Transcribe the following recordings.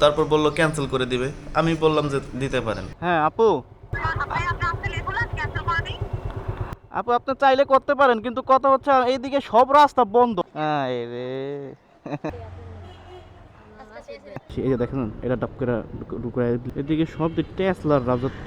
তারপর বলল ক্যান্সেল করে দিবে আমি বললাম যে দিতে পারেন হ্যাঁ আপু আপু আপনি চাইলে করতে পারেন কিন্তু কথা হচ্ছে এইদিকে সব রাস্তা বন্ধ হ্যাঁ রে এই যে দেখেন এটা টপ করে এদিকে সব দিক টেসলার রাজত্ব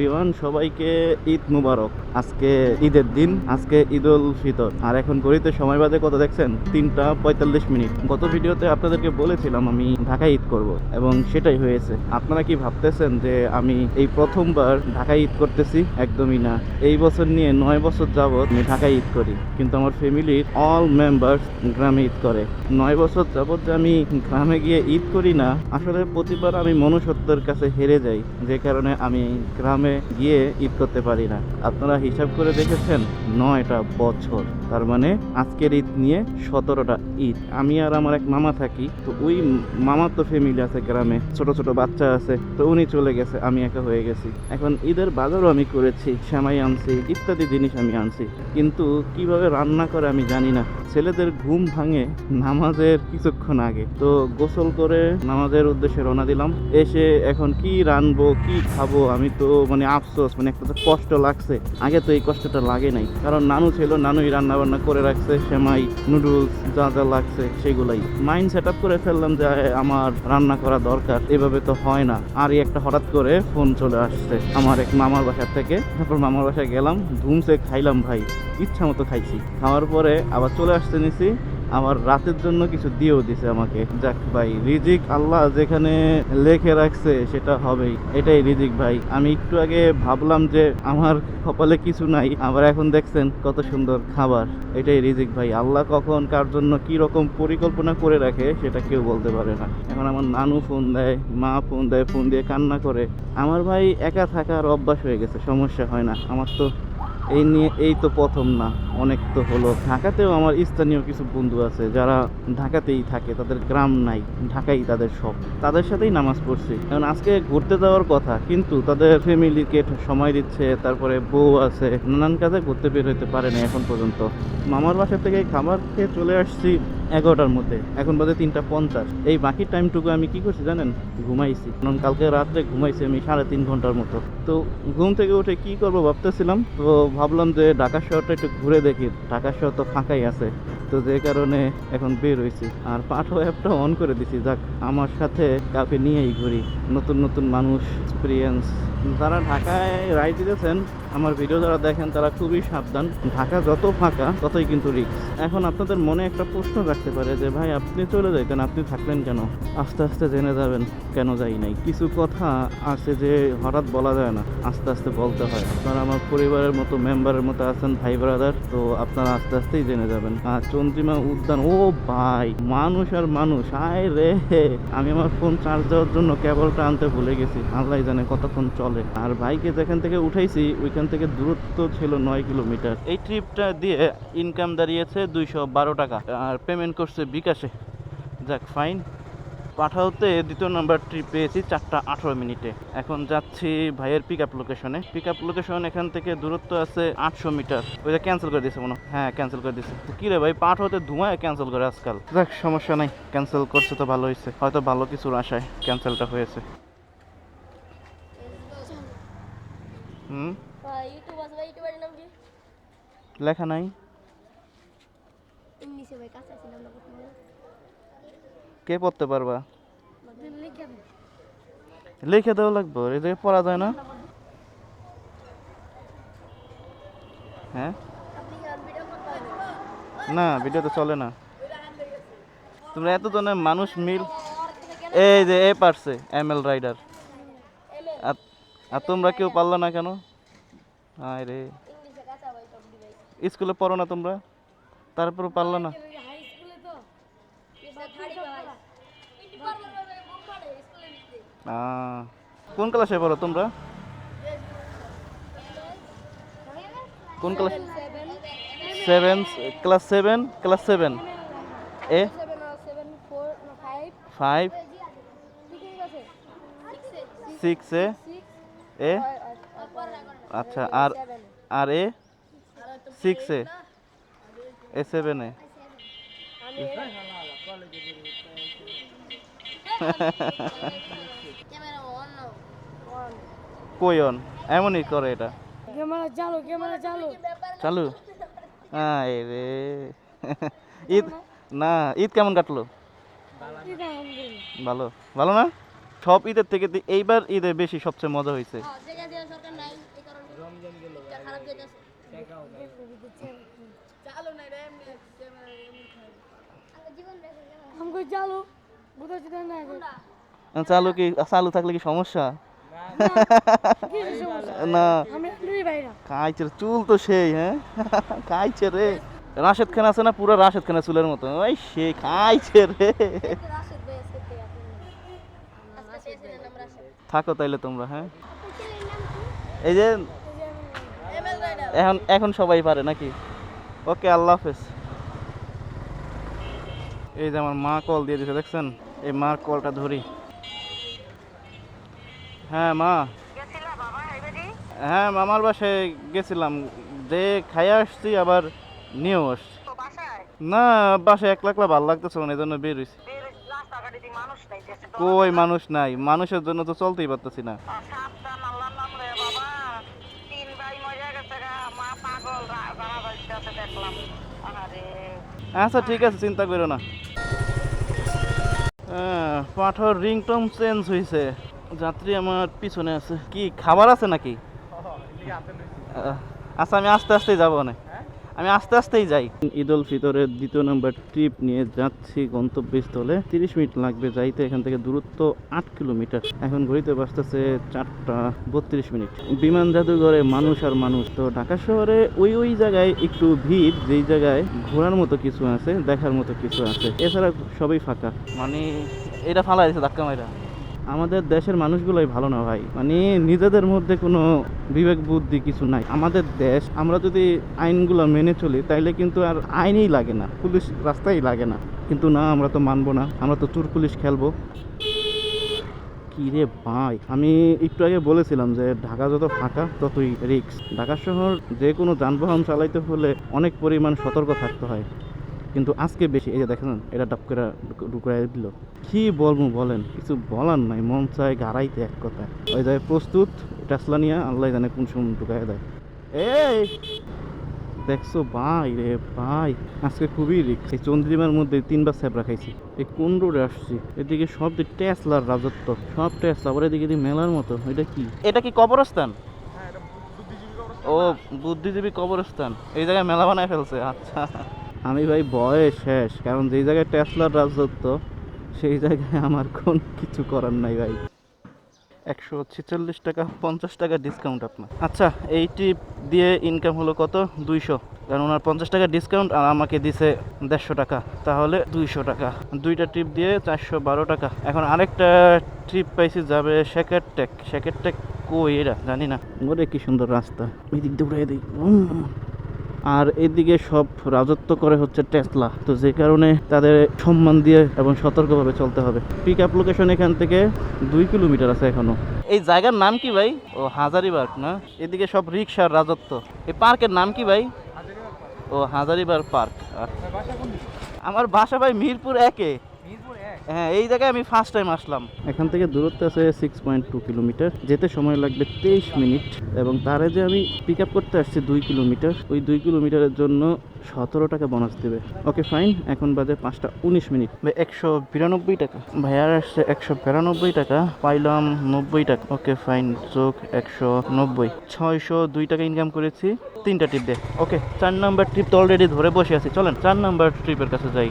এভরিওয়ান, সবাইকে ঈদ মুবারক। আজকে ঈদের দিন, আজকে ঈদ উল ফিতর। আর এখন ঘড়িতে সময় বাদে কত দেখছেন? তিনটা পঁয়তাল্লিশ মিনিট। গত ভিডিওতে আপনাদেরকে বলেছিলাম আমি ঢাকায় ঈদ করব, এবং সেটাই হয়েছে। আপনারা কি ভাবতেছেন যে আমি এই প্রথমবার ঢাকায় ঈদ করতেছি? একদমই না। এই বছর নিয়ে নয় বছর যাবৎ আমি ঢাকায় ঈদ করি, কিন্তু আমার ফ্যামিলির অল মেম্বার্স গ্রামে ঈদ করে। নয় বছর যাবৎ যে আমি গ্রামে গিয়ে ঈদ করি না, আসলে প্রতিবার আমি মনুষ্যত্বের কাছে হেরে যাই, যে কারণে আমি গ্রামে গিয়ে ঈদ করতে পারি না। আপনারা হিসাব করে দেখেছেন নয়টা বছর। তার মানে আজকের ঈদ নিয়ে সতেরোটা ঈদ। আমি আর আমার এক মামা থাকি, তো ওই মামার তো ফ্যামিলি আছে গ্রামে, ছোট ছোট বাচ্চা আছে, তো উনি চলে গেছে, আমি একা হয়ে গেছি। এখন ঈদের বাজারও আমি করেছি শ্যামাই আনছি, ইত্যাদি জিনিস আমি আনছি। কিন্তু কীভাবে রান্না করে আমি জানি না। ছেলেদের ঘুম ভাঙে নামাজের কিছুক্ষণ আগে। তো গোসল করে নামাজের উদ্দেশ্যে রওনা দিলাম। এসে এখন কি রানবো, কি খাব, আমি তো মানে আফসোস মানে একটা কষ্ট লাগছে। আগে তো এই কষ্টটা লাগে নাই। কারণ নানু ছিল, নানুই রান্না বান্না করে রাখছে, সেমাই নুডলস যা যা লাগছে সেগুলাই। মাইন্ড সেট আপ করে ফেললাম যে, আমার রান্না করা দরকার। এভাবে তো হয় না। আর একটা হঠাৎ করে ফোন চলে আসছে আমার এক মামার বাসার থেকে। তারপর মামার বাসায় গেলাম, ধুমসে খাইলাম ভাই। ইচ্ছা মতো খাইছি। খাওয়ার পরে আবার চলে আসতে নিছি আমার রাতের জন্য কিছু দিয়েও দিছে আমাকে। যাক ভাই, রিজিক আল্লাহ যেখানে লেখে রাখছে সেটা হবেই। এটাই রিজিক ভাই। আমি একটু আগে ভাবলাম যে আমার কপালে কিছু নাই, আবার এখন দেখছেন কত সুন্দর খাবার। এটাই রিজিক ভাই। আল্লাহ কখন কার জন্য কি রকম পরিকল্পনা করে রাখে সেটা কেউ বলতে পারে না। এখন আমার নানু ফোন দেয়, মা ফোন দেয়, ফোন দিয়ে কান্না করে। আমার ভাই একা থাকার অভ্যাস হয়ে গেছে, সমস্যা হয় না। আমার তো এই নিয়ে, এই তো প্রথম না। অনেক তো হলো। ঢাকাতেও আমার স্থানীয় কিছু বন্ধু আছে, যারা ঢাকাতেই থাকে, তাদের গ্রাম নাই, ঢাকাই তাদের সব। তাদের সাথেই নামাজ পড়ছি। কারণ আজকে ঘুরতে যাওয়ার কথা, কিন্তু তাদের ফ্যামিলিকে সময় দিচ্ছে, তারপরে বউ আছে, নানান কাজে ঘুরতে বের হইতে পারে না এখন পর্যন্ত। মামার বাসা থেকে খাবার খেয়ে চলে আসছি এগারোটার মধ্যে, এখন বাজে তিনটা পঞ্চাশ। এই বাকি টাইমটুকু আমি কি করছি জানেন? ঘুমাইছি। কারণ কালকে রাত্রে ঘুমাইছি আমি সাড়ে তিন ঘণ্টার মতো। তো ঘুম থেকে উঠে কি করব ভাবতেছিলাম, তো ভাবলাম যে ঢাকা শহরটা একটু ঘুরে দেখি ঢাকা শহর তো ফাঁকাই আছে। তো যে কারণে এখন বের হয়েছি আর পাঠো অ্যাপটা অন করে দিছি। যাক, আমার সাথে কাউকে নিয়েই ঘুরি। নতুন নতুন মানুষ এক্সপিরিয়েন্স যারা ঢাকায় রাইড দিতেছেন আমার ভিডিও যারা দেখেন, তারা খুবই সাবধান। ঢাকা যত ফাঁকা, ততই কিন্তু রিস্ক এখন আপনাদের মনে একটা প্রশ্ন রাখতে পারে যে, ভাই, আপনি চলে যাইতেন, আপনি থাকলেন কেন? আস্তে আস্তে জেনে যাবেন, কেন যাই নাই। কিছু কথা আছে যে হঠাৎ বলা যায় না, আস্তে আস্তে বলতে হয়। আপনারা আমার পরিবারের মতো মেম্বারের মতো আছেন, ভাই ব্রাদার তো আপনারা আস্তে আস্তেই জেনে যাবেন। আর চন্দ্রিমা উদ্যান, ও ভাই, মানুষ আর মানুষ, আয় রে। আমি আমার ফোন চার্জ দেওয়ার জন্য কেবলটা আনতে ভুলে গেছি। আল্লাহ জানে কতক্ষণ চলে আর ভাইকে যেখান থেকে উঠাইছি, ওইখান থেকে দূরত্ব ছিল নয় কিলোমিটার। এই ট্রিপটা দিয়ে ইনকাম দাঁড়িয়েছে দুইশো বারো টাকা। আর পেমেন্ট করছে বিকাশে। যাক ফাইন পাঠাওতে দ্বিতীয় নাম্বার ট্রিপ পেয়েছি চারটা আঠারো মিনিটে। এখন যাচ্ছি ভাইয়ের পিক আপ লোকেশনে পিক আপ লোকেশন এখান থেকে দূরত্ব আছে আটশো মিটার। ওইটা ক্যান্সেল করে দিয়েছে মনে হয়। ক্যান্সেল করে দিয়েছে কি রে ভাই পাঠ হতে ধোঁয়ায় ক্যান্সেল করে আজকাল? যাক, সমস্যা নাই। ক্যান্সেল করছে তো ভালো হয়েছে হয়তো ভালো কিছুর আশায় ক্যান্সেলটা হয়েছে। হুম ইউটিউব আছে ভাই ইউটিউবের নাম কি লেখা নাই ইংলিশে ভাই কাছে আছে নামটা কে পড়তে পারবা লিখে দেওয়া লাগবে এই জায়গায় পড়া যায় না হ্যাঁ না ভিডিও তো চলে না তোমরা এত জনের মানুষ মিল এই যে এ পারছে এম এল রাইডার আর তোমরা কেউ পারল না কেন? রে। ইংলিশে কাঁচা ভাই সব ডিভাইস স্কুলে পড়ো না তোমরা? তারপরে পারল না? কোন ক্লাসে পড়ো তোমরা? কোন class? Seven class seven class seven. A? Five. Six A? A? আচ্ছা আর আর A? Six A? A seven on? এমনই করে এটা। ক্যামেরা চালু ক্যামেরা চালু। চালু? হ্যাঁ রে। ঈদ না ঈদ কেমন কাটলো? ভালো। ভালো না? সব ঈদের থেকে এইবার ঈদে বেশি সবচেয়ে মজা হয়েছে চালু কি চালু থাকলে কি সমস্যা? না কাইচের চুল তো সেই হ্যাঁ? কাইচে রে। রাশেদ খান আছে না পুরো রাশেদ খানা চুলের মতো? ওই সে খাইছে রে। থাকো তাইলে তোমরা হ্যাঁ? এই যে এখন এখন সবাই পারে নাকি? ওকে আল্লাহ হাফেজ। এই যে আমার মা কল দিয়ে দিছে দেখছেন? এই মার কলটা ধরি। হ্যাঁ মা। গেছিলা বাবা এবারে হ্যাঁ মামার বাসায় গেছিলাম। যে খাইয়ে আসছি আবার নিয়েও আসছি। না বাসায় একলা একলা ভালো লাগতেছিল না এই জন্য বের হয়েছি কই মানুষ নাই। মানুষের জন্য তো চলতেই পারতেছি না। আচ্ছা ঠিক আছে চিন্তা করো না। হ্যাঁ, পাঠর রিংটন চেঞ্জ হয়েছে যাত্রী আমার পিছনে আছে। কি খাবার আছে নাকি? আচ্ছা আমি আস্তে আস্তে যাব না আমি আস্তে আস্তেই যাই। ঈদ উল ফিতরের দ্বিতীয় নম্বর ট্রিপ নিয়ে যাচ্ছি গন্তব্যস্থলে। তিরিশ মিনিট লাগবে যাইতে, এখান থেকে দূরত্ব আট কিলোমিটার। এখন ঘড়িতে বাজতেছে চারটা বত্রিশ মিনিট। বিমান জাদুঘরে মানুষ আর মানুষ। তো ঢাকা শহরে ওই ওই জায়গায় একটু ভিড়, যেই জায়গায় ঘোরার মতো কিছু আছে, দেখার মতো কিছু আছে। এছাড়া সবই ফাঁকা। মানে এটা ফালা দিছে ধাক্কা মাইরা। আমাদের দেশের মানুষগুলোই ভালো না ভাই। মানে নিজেদের মধ্যে কোনো বিবেক বুদ্ধি কিছু নাই। আমাদের দেশ, আমরা যদি আইনগুলো মেনে চলি, তাইলে কিন্তু আর আইনই লাগে না, পুলিশ রাস্তাই লাগে না। কিন্তু না, আমরা তো মানবো না, আমরা তো চোর পুলিশ খেলব। কি রে ভাই, আমি একটু আগে বলেছিলাম যে ঢাকা যত ফাঁকা, ততই রিক্স ঢাকা শহর যে কোনো যানবাহন চালাইতে হলে অনেক পরিমাণ সতর্ক থাকতে হয়। কিন্তু আজকে বেশি এই যে দেখেন এটা ডাব করে ঢুকাই দিল। কি বলব বলেন কিছু বলার নাই মন চায় গাড়াইতে এক কথা ওই যায় প্রস্তুত টেসলা নিয়ে আল্লাহ জানে কোন সময় ঢুকাই দেয়। এই দেখছ ভাই রে ভাই আজকে খুবই রিক্স এই চন্দ্রিমার মধ্যে তিনবার স্যাপরা খাইছি এই কোন রোডে আসছি এদিকে সব দিক টেসলার রাজত্ব সব টেসলা আবার এদিকে এদিকে মেলার মতো এটা কি? এটা কি কবরস্থান। ও বুদ্ধিজীবী কবরস্থান। এই জায়গায় মেলা বানায় ফেলছে আচ্ছা। আমি ভাই বয়ে শেষ, কারণ যেই জায়গায় টেসলার রাজত্ব, সেই জায়গায় আমার কোন কিছু করার নাই ভাই। একশো ছেচল্লিশ টাকা, পঞ্চাশ টাকা ডিসকাউন্ট আপনার। আচ্ছা এই টিপ দিয়ে ইনকাম হলো কত? দুইশো। কারণ ওনার পঞ্চাশ টাকা ডিসকাউন্ট আর আমাকে দিছে দেড়শো টাকা। তাহলে দুইশো টাকা। দুইটা ট্রিপ দিয়ে চারশো বারো টাকা। এখন আরেকটা ট্রিপ পাইছি, যাবে শেকের টেক শেকের টেক কই এরা? জানি না। ওরে কি সুন্দর রাস্তা। এই দিক দিয়ে উড়াই দিই। আর এদিকে সব রাজত্ব করে হচ্ছে টেসলা। তো যে কারণে তাদের সম্মান দিয়ে এবং সতর্কভাবে চলতে হবে। পিক আপ লোকেশন এখান থেকে দুই কিলোমিটার আছে এখনও। এই জায়গার নাম কি ভাই? ও, হাজারিবাগ, না? এদিকে সব রিক্সার রাজত্ব। এই পার্কের নাম কি ভাই? ও, হাজারিবাগ পার্ক। আমার বাসা ভাই মিরপুর একে। হ্যাঁ এই জায়গায় আমি ফার্স্ট টাইম আসলাম। এখান থেকে দূরত্ব আছে সিক্স পয়েন্ট টু কিলোমিটার যেতে সময় লাগবে তেইশ মিনিট এবং তারে যে আমি পিক আপ করতে আসছি দুই কিলোমিটার ওই দুই কিলোমিটারের জন্য সতেরো টাকা বোনাস দেবে। ওকে ফাইন এখন বাজে পাঁচটা উনিশ মিনিট। ভাই একশো বিরানব্বই টাকা। ভাইয়ার আসছে একশো বিরানব্বই টাকা পাইলাম নব্বই টাকা। ওকে ফাইন যোগ একশো নব্বই। ছয়শো দুই টাকা ইনকাম করেছি তিনটা ট্রিপ দে। ওকে চার নাম্বার ট্রিপ তো অলরেডি ধরে বসে আছি চলেন। চার নাম্বার ট্রিপের কাছে যাই।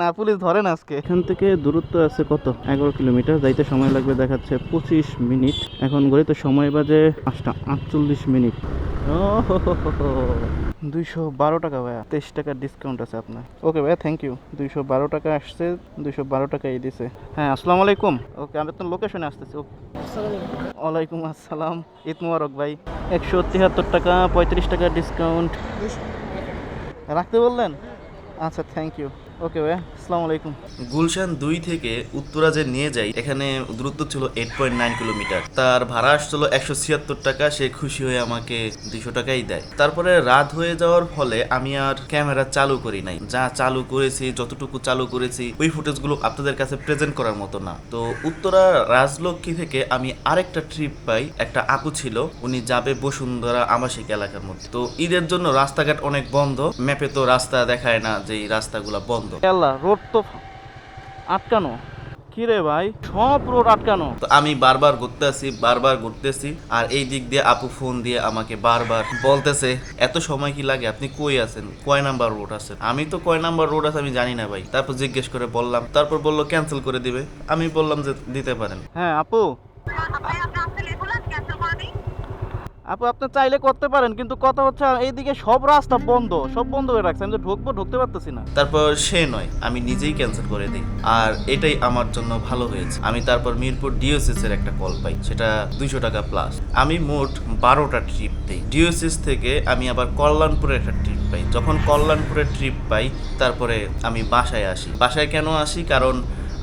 না পুলিশ ধরে না আজকে। এখান থেকে দূরত্ব আছে কত? এগারো কিলোমিটার যাইতে সময় লাগবে দেখাচ্ছে পঁচিশ মিনিট। এখন ঘড়িতে সময় বাজে পাঁচটা আটচল্লিশ মিনিট। ও দুইশো বারো টাকা ভাইয়া তেইশ টাকার ডিসকাউন্ট আছে আপনার। ওকে ভাইয়া থ্যাংক ইউ দুইশো বারো টাকা আসছে দুইশো বারো টাকা এই দিছে। হ্যাঁ আসসালামু আলাইকুম। ওকে আমি আপনার লোকেশনে আসতেছি। ওকে ওয়ালাইকুম আসসালাম। ঈদ মুবারক ভাই। একশো তিয়াত্তর টাকা পঁয়ত্রিশ টাকা ডিসকাউন্ট রাখতে বললেন? আচ্ছা থ্যাংক ইউ ওকে ভাই, আসসালামু আলাইকুম। গুলশান দুই থেকে উত্তরা যে নিয়ে যাই, এখানে দূরত্ব ছিল এইট পয়েন্ট নাইন কিলোমিটার তার ভাড়া আসছিল একশো ছিয়াত্তর টাকা, সে খুশি হয়ে আমাকে দুশো টাকাই দেয়। তারপরে রাত হয়ে যাওয়ার ফলে আমি আর ক্যামেরা চালু করি নাই। যা চালু করেছি, যতটুকু চালু করেছি, ওই ফুটেজগুলো আপনাদের কাছে প্রেজেন্ট করার মতো না। তো উত্তরা রাজলক্ষ্মী থেকে আমি আরেকটা ট্রিপ পাই, একটা আপু ছিল, উনি যাবে বসুন্ধরা আবাসিক এলাকার মধ্যে। তো ঈদের জন্য রাস্তাঘাট অনেক বন্ধ ম্যাপে তো রাস্তা দেখায় না যে রাস্তাগুলো বন্ধ। আল্লাহ রোড তো আটকানো। কি রে ভাই সব রোড আটকানো। তো আমি বারবার ঘুরতে আসি বারবার ঘুরতেছি আর এই দিক দিয়ে আপু ফোন দিয়ে আমাকে বারবার বলতেছে এত সময় কি লাগে? আপনি কই আছেন? কয় নাম্বার রোড আছেন আমি তো কয় নাম্বার রোড আছে আমি জানি না ভাই। তারপর জিজ্ঞেস করে বললাম তারপর বলল ক্যান্সেল করে দিবে। আমি বললাম যে দিতে পারেন। হ্যাঁ আপু ভাই আপনি আসলে এগুলো ক্যান্সেল করে দিই আপু, আপনি চাইলে করতে পারেন, কিন্তু কথা হচ্ছে এইদিকে সব রাস্তা বন্ধ, সব বন্ধ হয়ে রাখছে, আমি তো ঢুকবো, ঢুকতে পারতেছি না। তারপর সে নয়, আমি নিজেই ক্যান্সেল করে দিই। আর এটাই আমার জন্য ভালো হয়েছে। আমি তারপর মিরপুর ডিওসিস এর একটা কল পাই, সেটা দুইশো টাকা প্লাস আমি মোট বারোটা ট্রিপ দিই। ডিওসিস থেকে আমি আবার কল্যাণপুরের একটা ট্রিপ পাই। যখন কল্যাণপুরের ট্রিপ পাই, তারপরে আমি বাসায় আসি। বাসায় কেন আসি? কারণ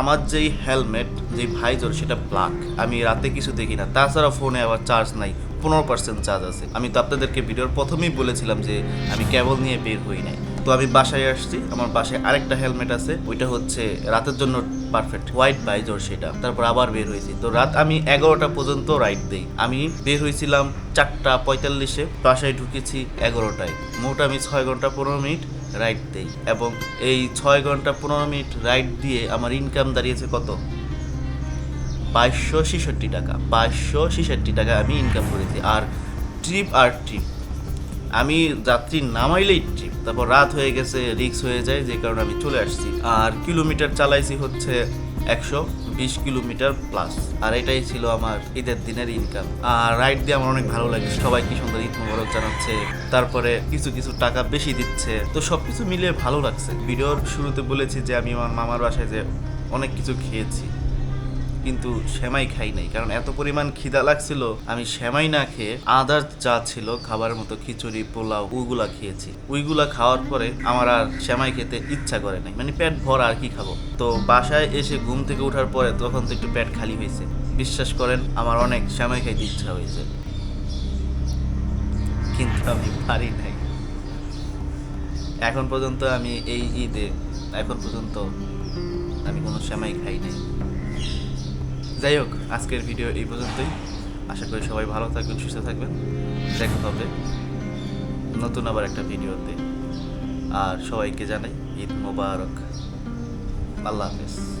আমার যেই হেলমেট যে ভাইজর সেটা ব্ল্যাক আমি রাতে কিছু দেখি না। তাছাড়া ফোনে আবার চার্জ নাই। পনেরো পার্সেন্ট চার্জ আছে। আমি তো আপনাদেরকে ভিডিওর প্রথমেই বলেছিলাম যে আমি কেবল নিয়ে বের হই নাই। তো আমি বাসায় আসছি, আমার বাসায় আরেকটা হেলমেট আছে, ওইটা হচ্ছে রাতের জন্য পারফেক্ট হোয়াইট বাইজর সেটা। তারপর আবার বের হয়েছি। তো রাত আমি এগারোটা পর্যন্ত রাইড দেই। আমি বের হয়েছিলাম চারটা পঁয়তাল্লিশে, বাসায় ঢুকেছি এগারোটায়। মোট আমি ছয় ঘণ্টা পনেরো মিনিট রাইড দেই। এবং এই ছয় ঘণ্টা পনেরো মিনিট রাইড দিয়ে আমার ইনকাম দাঁড়িয়েছে কত? বাইশশো ছেষট্টি টাকা, বাইশশো ছেষট্টি টাকা আমি ইনকাম করেছি। আর ট্রিপ আর ট্রিপ আমি যাত্রী নামাইলেই ট্রিপ তারপর রাত হয়ে গেছে রিক্স হয়ে যায়, যে কারণে আমি চলে আসছি। আর কিলোমিটার চালাইছি হচ্ছে একশো বিশ কিলোমিটার প্লাস আর এটাই ছিল আমার ঈদের দিনের ইনকাম আর রাইড দিয়ে আমার অনেক ভালো লাগে। সবাই কি সুন্দর ঈদ মোবারক জানাচ্ছে। তারপরে কিছু কিছু টাকা বেশি দিচ্ছে। তো সব কিছু মিলিয়ে ভালো লাগছে। ভিডিওর শুরুতে বলেছি যে আমি আমার মামার বাসায় যে অনেক কিছু খেয়েছি। কিন্তু সেমাই খাই নাই। কারণ এত পরিমাণ খিদা লাগছিল, আমি সেমাই না খেয়ে আদার যা ছিল খাবারের মতো খিচুড়ি, পোলাও, ওইগুলা খেয়েছি। ওইগুলা খাওয়ার পরে আমার আর সেমাই খেতে ইচ্ছা করে নাই। মানে পেট ভরা আর কি খাব। তো বাসায় এসে ঘুম থেকে ওঠার পরে তখন তো একটু পেট খালি হয়েছে। বিশ্বাস করেন, আমার অনেক সেমাই খাইতে ইচ্ছা হয়েছে। কিন্তু আমি পারি নাই। এখন পর্যন্ত আমি এই ঈদে, এখন পর্যন্ত আমি কোনো সেমাই খাই নাই। যাই হোক, আজকের ভিডিও এই পর্যন্তই। আশা করি সবাই ভালো থাকবেন, সুস্থ থাকবেন। দেখা হবে নতুন আবার একটা ভিডিওতে। আর সবাইকে জানাই ঈদ মোবারক। আল্লাহ হাফেজ।